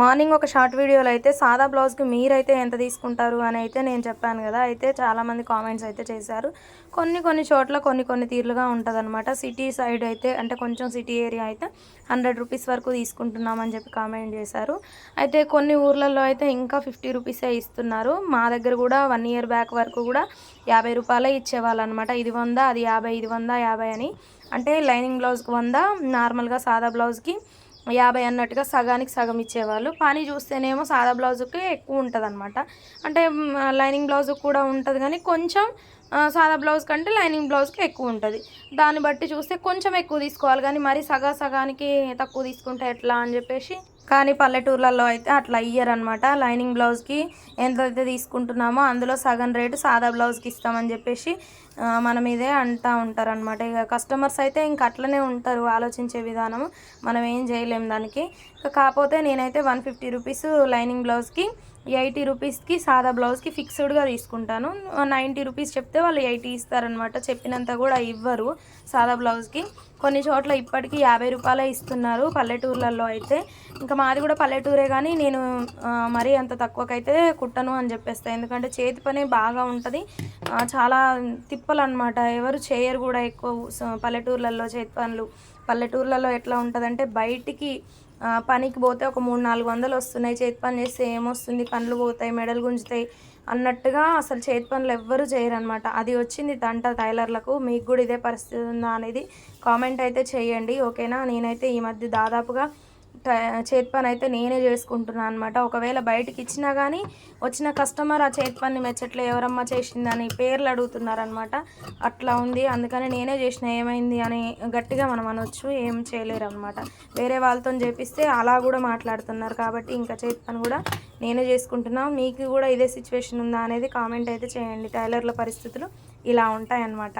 Morning ఒక short వీడియోలో అయితే సాదా బ్లౌజ్కి మీరైతే ఎంత తీసుకుంటారు అని అయితే నేను చెప్పాను కదా అయితే చాలామంది కామెంట్స్ అయితే చేశారు. కొన్ని కొన్ని చోట్ల కొన్ని కొన్ని తీరులుగా ఉంటుందన్నమాట. సిటీ సైడ్ అయితే అంటే కొంచెం సిటీ ఏరియా అయితే హండ్రెడ్ రూపీస్ వరకు తీసుకుంటున్నామని చెప్పి కామెంట్ చేశారు. అయితే కొన్ని ఊర్లలో అయితే ఇంకా ఫిఫ్టీ రూపీసే ఇస్తున్నారు. మా దగ్గర కూడా వన్ ఇయర్ బ్యాక్ వరకు కూడా యాభై రూపాయలే ఇచ్చేవాళ్ళు అనమాట ఇది వంద అది యాభై ఇది వంద యాభై అని. అంటే లైనింగ్ బ్లౌజ్కి వంద నార్మల్గా సాదా బ్లౌజ్కి యాభై అన్నట్టుగా సగానికి సగం ఇచ్చేవాళ్ళు. పని చూస్తేనేమో సాదా బ్లౌజుకి ఎక్కువ ఉంటుంది అనమాట అంటే లైనింగ్ బ్లౌజ్ కూడా ఉంటుంది కానీ కొంచెం సాదా బ్లౌజ్ కంటే లైనింగ్ బ్లౌజ్కి ఎక్కువ ఉంటుంది. దాన్ని బట్టి చూస్తే కొంచెం ఎక్కువ తీసుకోవాలి. కానీ మరి సగా సగానికి తక్కువ తీసుకుంటే ఎట్లా అని చెప్పేసి కానీ పల్లెటూర్లలో అయితే అట్లా ఇయ్యరనమాట లైనింగ్ బ్లౌజ్కి ఎంతైతే తీసుకుంటున్నామో అందులో సగం రేటు సాదా బ్లౌజ్కి ఇస్తామని చెప్పేసి మనం మన మీదే అంటూ ఉంటారనమాట ఇక కస్టమర్స్ అయితే ఇంక అట్లనే ఉంటారు ఆలోచించే విధానం మనం ఏం చేయలేం దానికి. ఇక కాకపోతే నేనైతే వన్ ఫిఫ్టీ రూపీస్ లైనింగ్ బ్లౌజ్కి ఎయిటీ రూపీస్కి సాదా బ్లౌజ్కి ఫిక్స్డ్గా తీసుకుంటాను. నైంటీ రూపీస్ చెప్తే వాళ్ళు ఎయిటీ ఇస్తారనమాట చెప్పినంత కూడా ఇవ్వరు సాదా బ్లౌజ్కి. కొన్ని చోట్ల ఇప్పటికీ యాభై రూపాయలే ఇస్తున్నారు పల్లెటూర్లలో అయితే. ఇంకా మాది కూడా పల్లెటూరే కానీ నేను మరీ అంత తక్కువకైతే కుట్టను అని చెప్పేస్తాను ఎందుకంటే చేతి పని బాగా ఉంటుంది. చాలా తిప్పలు అనమాట ఎవరు చేయరు కూడా ఎక్కువ పల్లెటూర్లలో చేతి పనులు. పల్లెటూర్లలో ఎట్లా ఉంటుందంటే బయటికి పనికి పోతే ఒక మూడు నాలుగు వందలు వస్తున్నాయి. చేతి పని చేస్తే ఏమొస్తుంది? పనులు పోతాయి మెడలు గుంజుతాయి అన్నట్టుగా అసలు చేతి పనులు ఎవ్వరూ చేయరనమాట అది వచ్చింది తంట టైలర్లకు. మీకు కూడా ఇదే పరిస్థితి ఉందా అనేది కామెంట్ అయితే చేయండి. ఓకేనా? నేనైతే ఈ మధ్య దాదాపుగా చేతి పని అయితే నేనే చేసుకుంటున్నాను అనమాట ఒకవేళ బయటికి ఇచ్చినా కానీ వచ్చిన కస్టమర్ ఆ చేతి పని మెచ్చట్లే ఎవరమ్మా చేసిందని పేర్లు అడుగుతున్నారనమాట అట్లా ఉంది. అందుకని నేనే చేసిన. ఏమైంది అని గట్టిగా మనం అనొచ్చు. ఏం చేయలేరు అనమాట వేరే వాళ్ళతో చేపిస్తే అలా కూడా మాట్లాడుతున్నారు కాబట్టి ఇంకా చేతి పని కూడా నేనే చేసుకుంటున్నా. మీకు కూడా ఇదే సిచ్యువేషన్ ఉందా అనేది కామెంట్ అయితే చేయండి. టైలర్ల పరిస్థితులు ఇలా ఉంటాయన్నమాట.